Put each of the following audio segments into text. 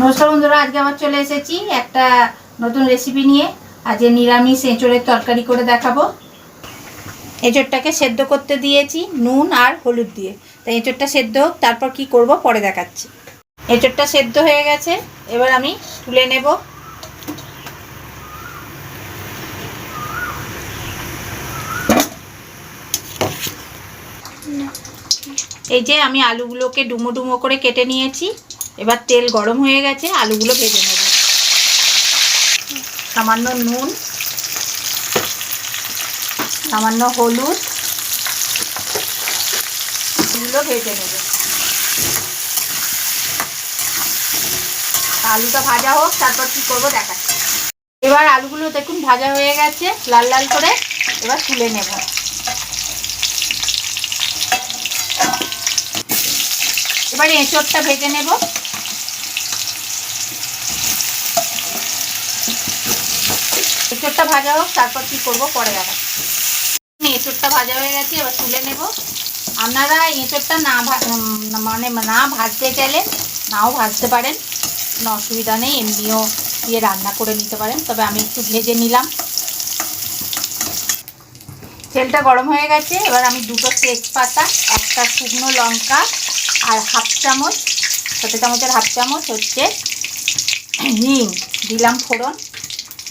নমস্কার বন্ধুরা, আজকে আবার চলে এসেছি একটা নতুন রেসিপি নিয়ে। আজকে নিরামিষ এঁচড়ের তরকারি করে দেখাবো। এঁচড়টাকে সেদ্ধ করতে দিয়েছি, নুন আর হলুদ দিয়ে। তাই এঁচড়টা সেদ্ধ হোক, তারপর কি করব পরে দেখাচ্ছি। এঁচড়টা সেদ্ধ হয়ে গেছে, এবার আমি তুলে নেব। এই যে আমি আলুগুলোকে ডুমো ডুমো করে কেটে নিয়েছি। এবার তেল গরম হয়ে গেছে, আলুগুলো ভেজে নেব। সামান্য নুন, সামান্য হলুদ, এগুলো ভেজে নেব। আলুটা ভাজা হোক, তারপর কি করব দেখাচ্ছি। এবার আলুগুলো দেখুন ভাজা হয়ে গেছে, লাল লাল করে এবার তুলে নেব। এবার এঁচড়টা ভেজে নেব। এঁচড়টা ভাজা হোক, তারপর কি করব পরে দেখা এঁচড়টা ভাজা হয়ে গেছে, এবার তুলে নেব। আপনারা এঁচড়টা না মানে না ভাজতে চাইলে নাও ভাজতে পারেন। কোনো অসুবিধা নেই, এমনিও দিয়ে রান্না করে নিতে পারেন। তবে আমি একটু ভেজে নিলাম। তেলটা গরম হয়ে গেছে, এবার আমি দুটো তেজপাতা, একটা শুকনো লঙ্কা আর হাফ চামচ, ছোটো চামচের হাফ চামচ হচ্ছে হিং। দিলাম ফোড়ন।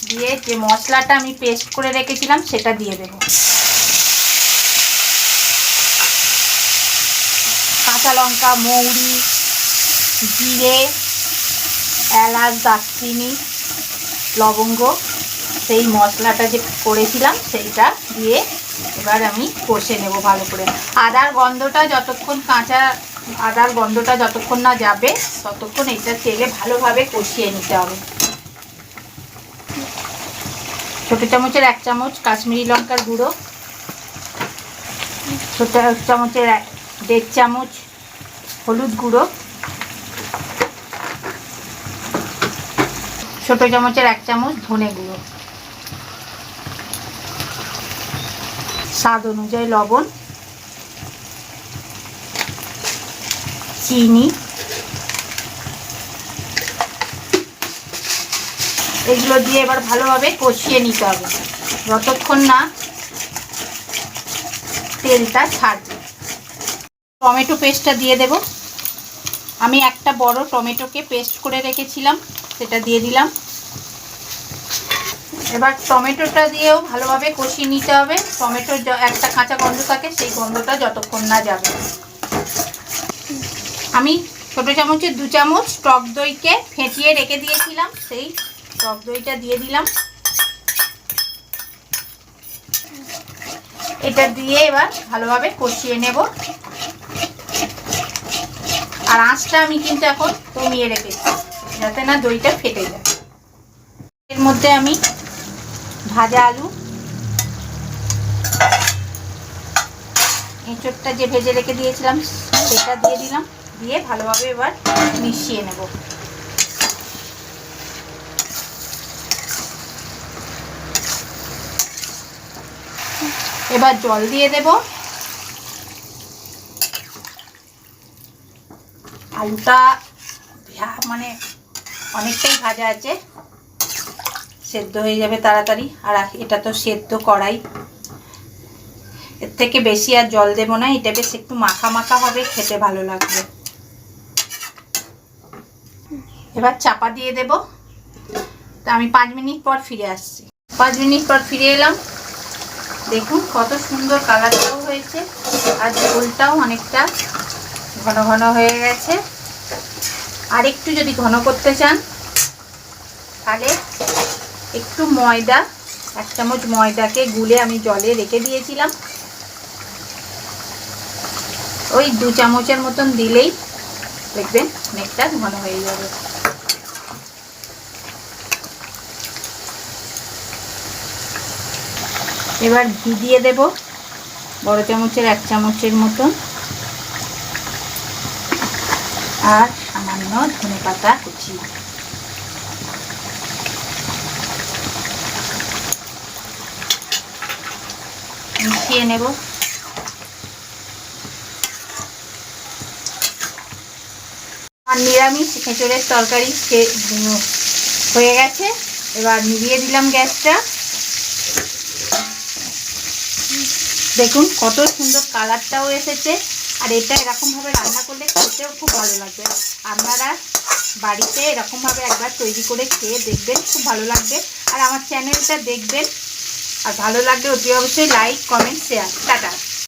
দিয়ে যে মশলাটা আমি পেস্ট করে রেখেছিলাম, সেটা দিয়ে দেব। কাঁচা লঙ্কা, মৌরি, জিরে, এলাচ, দারচিনি, লবঙ্গ, সেই মশলাটা যে করেছিলাম, সেইটা দিয়ে এবার আমি কষে নেব ভালো করে। আদার গন্ধটা যতক্ষণ কাঁচা, আদার গন্ধটা যতক্ষণ না যাবে, ততক্ষণ এটা তেলে ভালোভাবে কষিয়ে নিতে হবে। ছোটো চামচের এক চামচ কাশ্মীরি লঙ্কার গুঁড়ো, ছোটো এক চামচের দেড় চামচ হলুদ গুঁড়ো, ছোটো চামচের এক চামচ ধনে গুঁড়ো। স্বাদ অনুযায়ী লবণ, চিনি এগুলো দিয়ে এবার ভালোভাবে কষিয়ে নিতে হবে। যতক্ষণ না তেলটা ছাড়বে। টমেটো পেস্টটা দিয়ে দেব। আমি একটা বড় টমেটোকে পেস্ট করে রেখেছিলাম, সেটা দিয়ে দিলাম। এবার টমেটোটা দিয়েও ভালোভাবে কষিয়ে নিতে হবে। টমেটোর একটা কাঁচা গন্ধ থাকে, সেই গন্ধটা যতক্ষণ না যাবে। আমি ছোটো চামচের দু চামচ টক দইকে ফেটিয়ে রেখে দিয়েছিলাম, সেই টক দইটা দিয়ে দিলাম। এটা দিয়ে এবার ভালোভাবে কষিয়ে নেব। আর আঁচটা আমি কিন্তু এখন কমিয়ে রেখেছি, যাতে না দইটা ফেটে যায়। এর মধ্যে আমি ভাজা আলু, এঁচড়টা যে ভেজে রেখে দিয়েছিলাম, সেটা দিয়ে দিলাম। দিয়ে ভালোভাবে এবার মিশিয়ে নেব। এবার জল দিয়ে দেব। আলুটা মানে অনেকটাই ভাজা আছে। সেদ্ধ হয়ে যাবে তাড়াতাড়ি। আর এটা তো সেদ্ধ করাই এর থেকে বেশি আর জল দেব না। এটা বেশ একটু মাখা মাখা হবে, খেতে ভালো লাগবে। এবার চাপা দিয়ে দেব। তা আমি পাঁচ মিনিট পর ফিরে আসছি। পাঁচ মিনিট পর ফিরে এলাম। দেখুন কত সুন্দর কালারটাও হয়েছে আর ঝোলটাও অনেকটা ঘন ঘন হয়ে গেছে। আর একটু যদি ঘন করতে চান, তাহলে একটু ময়দা, এক চামচ ময়দাকে গুলে আমি জলে রেখে দিয়েছিলাম। ওই দু চামচের মতন দিলেই দেখবেন অনেকটা ঘন হয়ে যাবে। এবার ঘি দিয়ে দেব বড় চামচের, এক চামচের মতন আর সামান্য ধনে পাতা কুচি। মিশিয়ে নেব। আর নিরামিষ এঁচড়ের তরকারি হয়ে গেছে। এবার নিভিয়ে দিলাম গ্যাসটা। দেখুন, কত সুন্দর কালারটাও এসেছে। আর এটা এরকমভাবে রান্না করলে খেতেও খুব ভালো লাগবে। আপনারা বাড়িতে এরকমভাবে একবার তৈরি করে খেয়ে দেখবেন, খুব ভালো লাগবে। আর আমার চ্যানেলটা দেখবেন, আর ভালো লাগলে অতি অবশ্যই লাইক, কমেন্ট, শেয়ার। টাটা।